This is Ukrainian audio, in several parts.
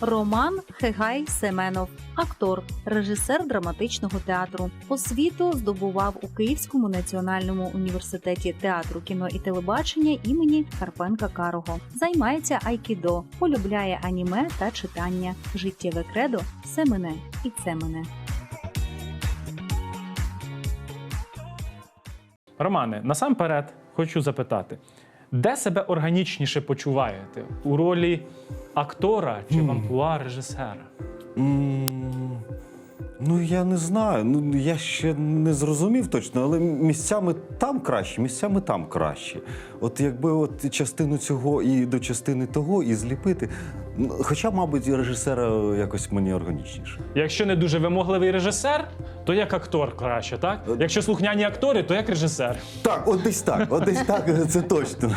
Роман Хегай Семенов, актор, режисер драматичного театру. Освіту здобував у Київському національному університеті театру, кіно і телебачення імені Карпенка Карого. Займається айкідо, полюбляє аніме та читання. Життєве кредо все мене і це мене. Романе, насамперед хочу запитати, де себе органічніше почуваєте? У ролі актора чи в амплуа режисера? Ну, я не знаю. Ну, я ще не зрозумів точно, але місцями там краще, місцями там краще. От якби от частину цього і до частини того, і зліпити. Ну, Хоча, мабуть, режисера якось мені органічніше. Якщо не дуже вимогливий режисер, то як актор краще, так? Якщо слухняні актори, то як режисер. Так, от десь так, от десь так, це точно.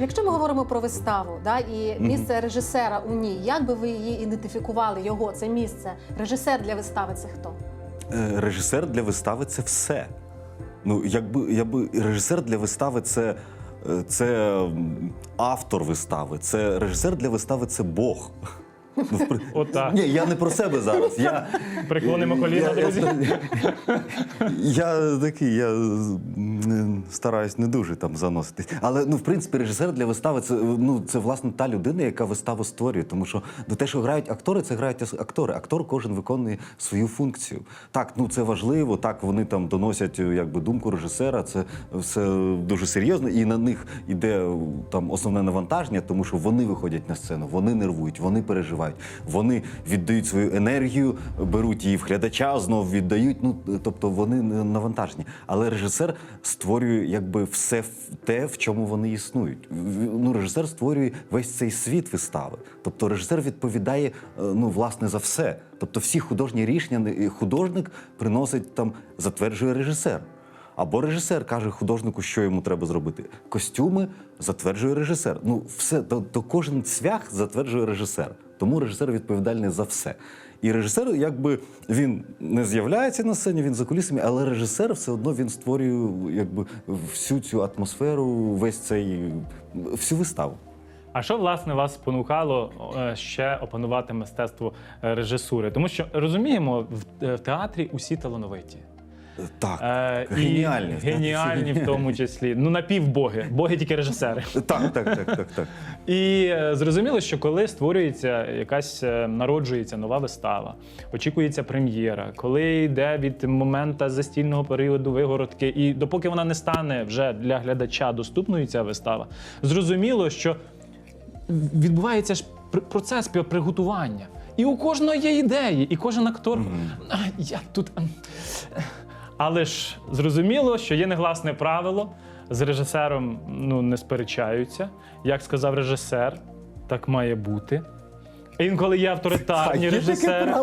Якщо ми говоримо про виставу, да, і місце режисера у ній, як би ви її ідентифікували, його це місце? Режисер для вистави це хто? Е, Режисер для вистави це все. Ну, якби, якби режисер для вистави це, е, це автор вистави, це режисер для вистави це Бог. Ну, в при- Отак. Ні, я не про себе зараз. Я, Преклонимо коліна, я, друзі. я такий, я м, стараюсь не дуже там заноситись. Але ну, в принципі, режисер для вистави це ну це власне та людина, яка виставу створює. Тому що до те, що грають актори, це грають ас- актори. Актор кожен виконує свою функцію. Так, ну це важливо. Так, вони там доносять е, якби думку режисера. Це все дуже серйозно, і на них іде е, там основне навантаження, тому що вони виходять на сцену, вони нервують, вони переживають, вони віддають свою енергію, беруть її в глядача, знов віддають. Ну тобто вони навантажені. Але режисер створює якби все те, в чому вони існують. Ну, режисер створює весь цей світ вистави. Тобто режисер відповідає е, ну, власне за все. Тобто всі художні рішення не- художник приносить там, затверджує режисер. Або режисер каже художнику, що йому треба зробити. Костюми затверджує режисер. Ну, все, то, то кожен цвях затверджує режисер. Тому режисер відповідальний за все. І режисер, якби він не з'являється на сцені, він за кулісами, але режисер все одно він створює якби всю цю атмосферу, весь цей всю виставу. А що власне вас спонукало е, ще опанувати мистецтво е, режисури? Тому що розуміємо, е, в театрі усі талановиті. Так, Е, геніальні. І геніальні в тому числі. Ну, напівбоги. Боги тільки режисери. так, так, так, так, так. І е, зрозуміло, що коли створюється якась е, народжується нова вистава, очікується прем'єра, коли йде від моменту застільного періоду вигородки, і допоки вона не стане вже для глядача доступною ця вистава, зрозуміло, що відбувається ж пр- процес пі- приготування. І у кожного є ідеї, і кожен актор. «А, Я тут. ем, Але ж зрозуміло, що є негласне правило. З режисером ну, не сперечаються. Як сказав режисер, так має бути. Інколи є авторитарні є режисери.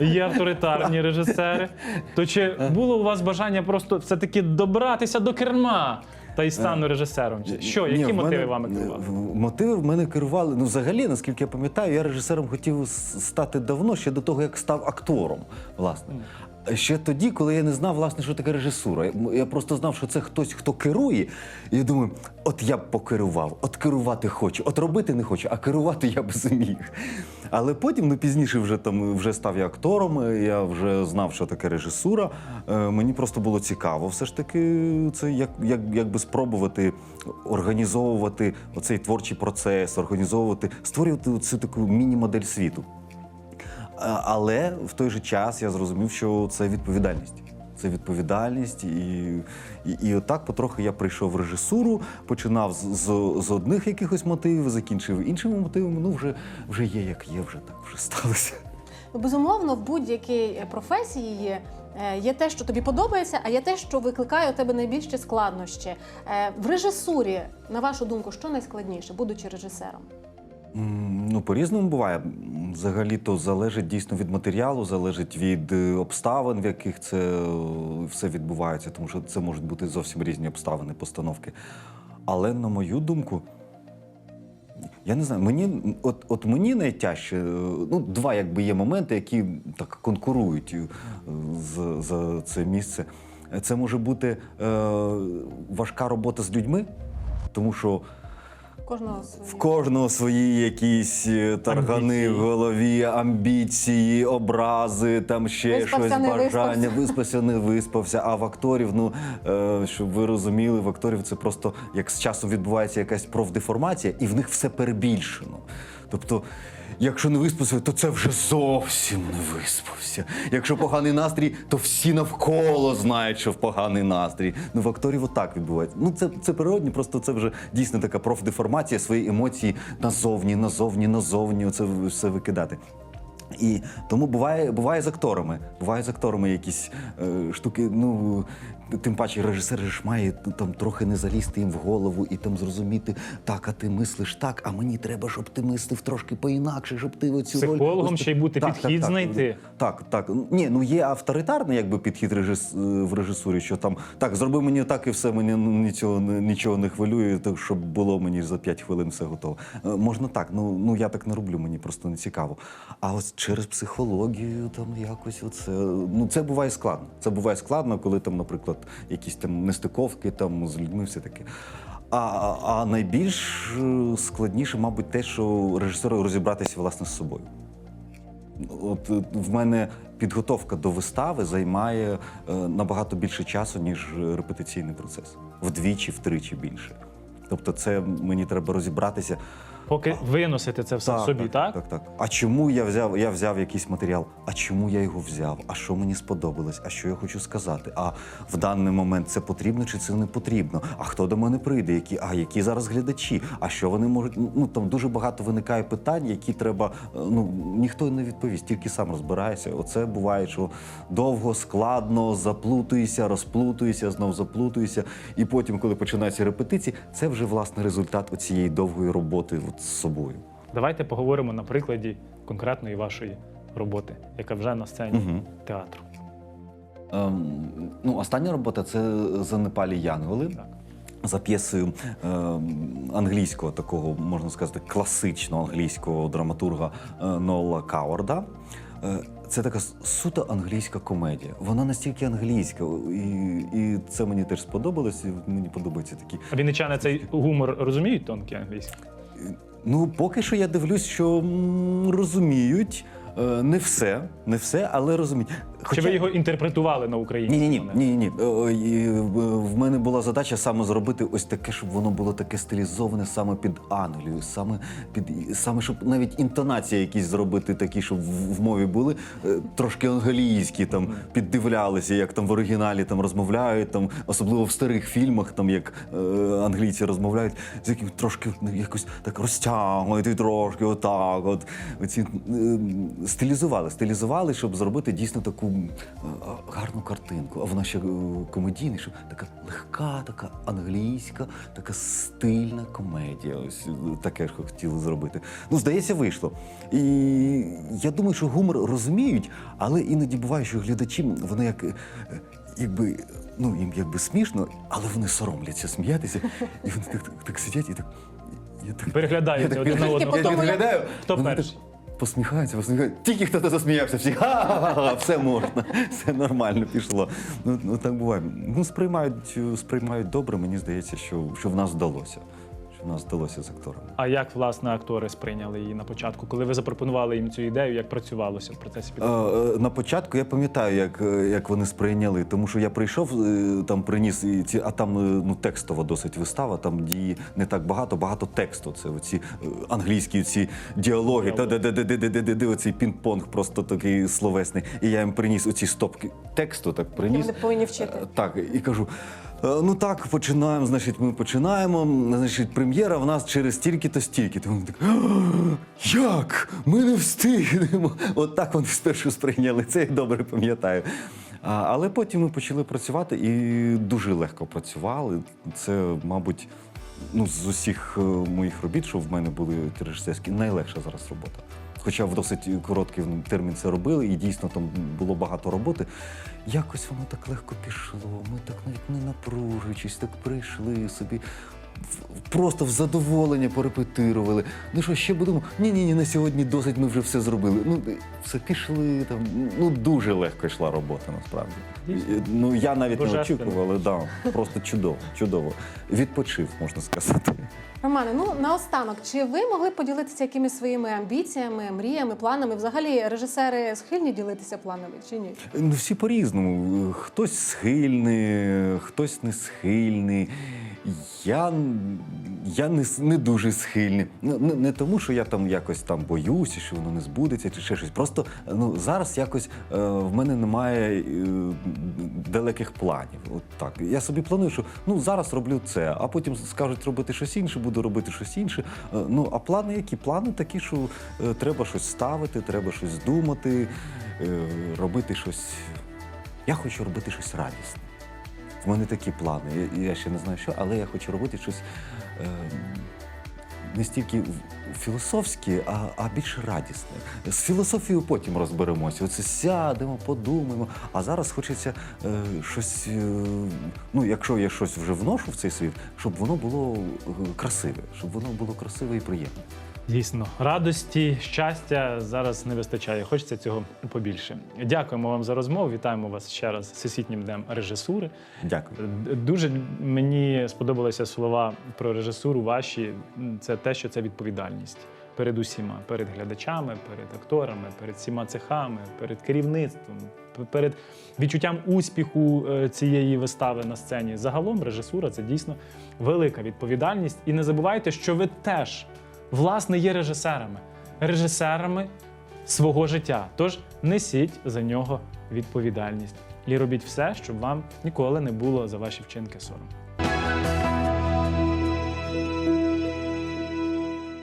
Є авторитарні режисери. То чи було у вас бажання просто все-таки добратися до керма та й стану режисером? Що, які Ні, в мотиви мене- вами керували? Мотиви в мене керували. Ну, взагалі, наскільки я пам'ятаю, я режисером хотів стати давно, ще до того, як став актором, власне. Ще тоді, коли я не знав, власне, що таке режисура. Я- просто знав, що це хтось, хто керує. І я думаю, от я б покерував, от керувати хочу, от робити не хочу, а керувати я б зміг. Але потім, ну пізніше, вже там вже став я актором, я вже знав, що таке режисура. Е, мені просто було цікаво, все ж таки, це як, як, якби спробувати організовувати оцей творчий процес, організовувати, створювати цю таку міні-модель світу. Але в той же час я зрозумів, що це відповідальність. Це відповідальність, і, і, і отак потрохи я прийшов в режисуру, починав з, з, з одних якихось мотивів, закінчив іншими мотивами. Ну, вже, вже є, як є, вже так вже сталося. Ну, безумовно, в будь-якій професії є, е, є те, що тобі подобається, а є те, що викликає у тебе найбільші складнощі. Е, В режисурі, на вашу думку, що найскладніше, будучи режисером? Ну, по-різному буває. М, Взагалі-то залежить дійсно від матеріалу, залежить від е, обставин, в яких це е, все відбувається, тому що це можуть бути зовсім різні обставини, постановки. Але на мою думку, я не знаю, мені от, от мені найтяжче, е, ну, два якби є моменти, які так конкурують е, з, за це місце. Це може бути е, важка робота з людьми, тому що Кожного свої. В кожного свої якісь е, таргани Амбіції. в голові, амбіції, образи, там ще Виспався, щось, не бажання. виспався. Виспався, не виспався. А в акторів, ну е, щоб ви розуміли, в акторів це просто як з часом відбувається якась профдеформація, і в них все перебільшено. Тобто. Якщо не виспався, то це вже зовсім не виспався. Якщо поганий настрій, то всі навколо знають, що в поганий настрій. Ну в акторів отак відбувається. Ну це, це природні, просто це вже дійсно така профдеформація, свої емоції назовні, назовні, назовні. Оце все викидати. І тому буває, буває з акторами. Буває з акторами якісь е, штуки. Ну тим паче режисер ж має там трохи не залізти їм в голову і там зрозуміти, так, а ти мислиш так, а мені треба, щоб ти мислив трошки поінакше, щоб ти оцю роль. Психологом ще й бути, так, підхід так, знайти. Так, так. Ні, ну є авторитарний якби підхід режис... е, в режисурі, що там так, зроби мені так і все, мені нічого, нічого не хвилює, так щоб було мені за 5 хвилин все готово. Е, Можна так, ну, ну я так не роблю, мені просто не цікаво. А ось через психологію там якось оце. Ну це буває складно. Це буває складно, коли там, наприклад, якісь там нестиковки там з людьми, все таке. А, а найбільш е, складніше, мабуть, те, що режисеру розібратися власне з собою. От е, в мене підготовка до вистави займає е, набагато більше часу, ніж репетиційний процес. Вдвічі, втричі більше. Тобто, це мені треба розібратися. Поки виносити це все в собі, так? Так, так. А чому я взяв, я взяв якийсь матеріал? А чому я його взяв? А що мені сподобалось? А що я хочу сказати? А в даний момент це потрібно чи це не потрібно? А хто до мене прийде? Які, а які зараз глядачі? А що вони можуть? Ну там дуже багато виникає питань, які треба. е, Ну ніхто не відповість, тільки сам розбирається. Оце буває, що довго, складно, заплутуєшся, розплутуєшся, знов заплутуєшся. І потім, коли починаються репетиції, це вже власне результат оцієї довгої роботи от, з собою. Давайте поговоримо на прикладі конкретної вашої роботи, яка вже на сцені Мгм. театру. Ем, ну, остання робота це Занепалі Янголи. Так. За п'єсою ем, англійського такого, можна сказати, класичного англійського драматурга е, Нола Кауарда. Е, Це така суто англійська комедія. Вона настільки англійська, і, і це мені теж сподобалось. І мені подобаються такі. А Вінничани цей гумор розуміють тонкий англійський? Ну, поки що я дивлюсь, що розуміють. Е, Не все, не все, але розуміють. Чи ви його інтерпретували на українську? Ні, ні, ні, ні, ні. В мене була задача саме зробити ось таке, щоб воно було таке стилізоване саме під Англію, саме під саме, щоб навіть інтонації якісь зробити такі, щоб в, в мові були е, трошки англійські, там піддивлялися, як там в оригіналі там розмовляють, там особливо в старих фільмах, там як е, англійці розмовляють, з яким трошки ну, якось так розтягують і трошки отак. От оці е, стилізували, стилізували, щоб зробити дійсно таку е, гарну картинку. А вона ще е, комедійна, що така легка, така англійська, така стильна комедія. Ось е, таке ж хотіли зробити. Ну, здається, вийшло. І я думаю, що гумор розуміють, але іноді буває, що глядачі вони як. е, Якби ну їм якби смішно, але вони соромляться сміятися, і вони так, так, так сидять і так. Я так Переглядаєте я один на одного. Я я- Хто вони перший? Посміхаються, посміхаються. Тільки хто-то засміявся, всі ха-ха-ха, все можна, все нормально пішло. Ну, ну так буває. Ну, сприймають, сприймають добре, мені здається, що, що в нас вдалося нас вдалося з акторами. А як власне актори сприйняли її на початку? Коли ви запропонували їм цю ідею, як працювалося в процесі підготовки? Е, на початку я пам'ятаю, як е, як вони сприйняли, тому що я прийшов, е, там приніс ці, а там ну текстова досить вистава, там дії не так багато, багато тексту. Це оці англійські ці діалоги, оці пінг-понг просто такий словесний. І я їм приніс оці стопки тексту, так приніс. Вони повинні вчити. Так, і кажу. «Е, Ну так, починаємо. Значить, ми починаємо. Значить, прем'єра в нас через стільки-то стільки. То вони так, як? Ми не встигнемо. От так вони спершу сприйняли. Це я добре пам'ятаю. Але потім ми почали працювати і дуже легко працювали. Це, мабуть, ну, з усіх е, моїх робіт, що в мене були режисерські, найлегша зараз робота. Хоча в досить короткий термін це робили, і дійсно там було багато роботи. Якось воно так легко пішло. Ми так навіть не напружуючись, так прийшли собі. Просто в задоволення порепетирували. Ну що, ще будемо? Ні, ні, ні, на сьогодні досить, ми вже все зробили. Ну, все пішли там. Ну, дуже легко йшла робота, насправді. Дійсно. Ну, я навіть не очікував, але да, просто чудово, чудово. Відпочив, можна сказати. Романе, ну наостанок, чи ви могли поділитися якимись своїми амбіціями, мріями, планами? Взагалі режисери схильні ділитися планами чи ні? Ну, всі по-різному. Хтось схильний, хтось не схильний. Я, я не, не дуже схильний. Ну, не, не тому, що я там якось там боюся, що воно не збудеться, чи ще щось. Просто ну, зараз якось е, в мене немає е, далеких планів. От так. Я собі планую, що ну, зараз роблю це, а потім скажуть робити щось інше, буду робити щось інше. Е, ну, а плани які? Плани такі, що е, треба щось ставити, треба щось думати, е, робити щось. Я хочу робити щось радісне. В мене такі плани. Я, ще не знаю що, але я хочу робити щось е, не стільки філософське, а, а більш радісне. З філософією потім розберемося. Оце сядемо, подумаємо. А зараз хочеться е, щось. Е, ну, якщо я щось вже вношу в цей світ, щоб воно було е, красиве, щоб воно було красиве і приємне. Дійсно, радості, щастя зараз не вистачає. Хочеться цього побільше. Дякуємо вам за розмову. Вітаємо вас ще раз з всесвітнім днем режисури. Дякую. Дуже мені сподобалися слова про режисуру ваші. Це те, що це відповідальність перед усіма, перед глядачами, перед акторами, перед всіма цехами, перед керівництвом, перед відчуттям успіху е, цієї вистави на сцені. Загалом режисура це дійсно велика відповідальність. І не забувайте, що ви теж власне є режисерами, режисерами свого життя. Тож несіть за нього відповідальність і робіть все, щоб вам ніколи не було за ваші вчинки сором.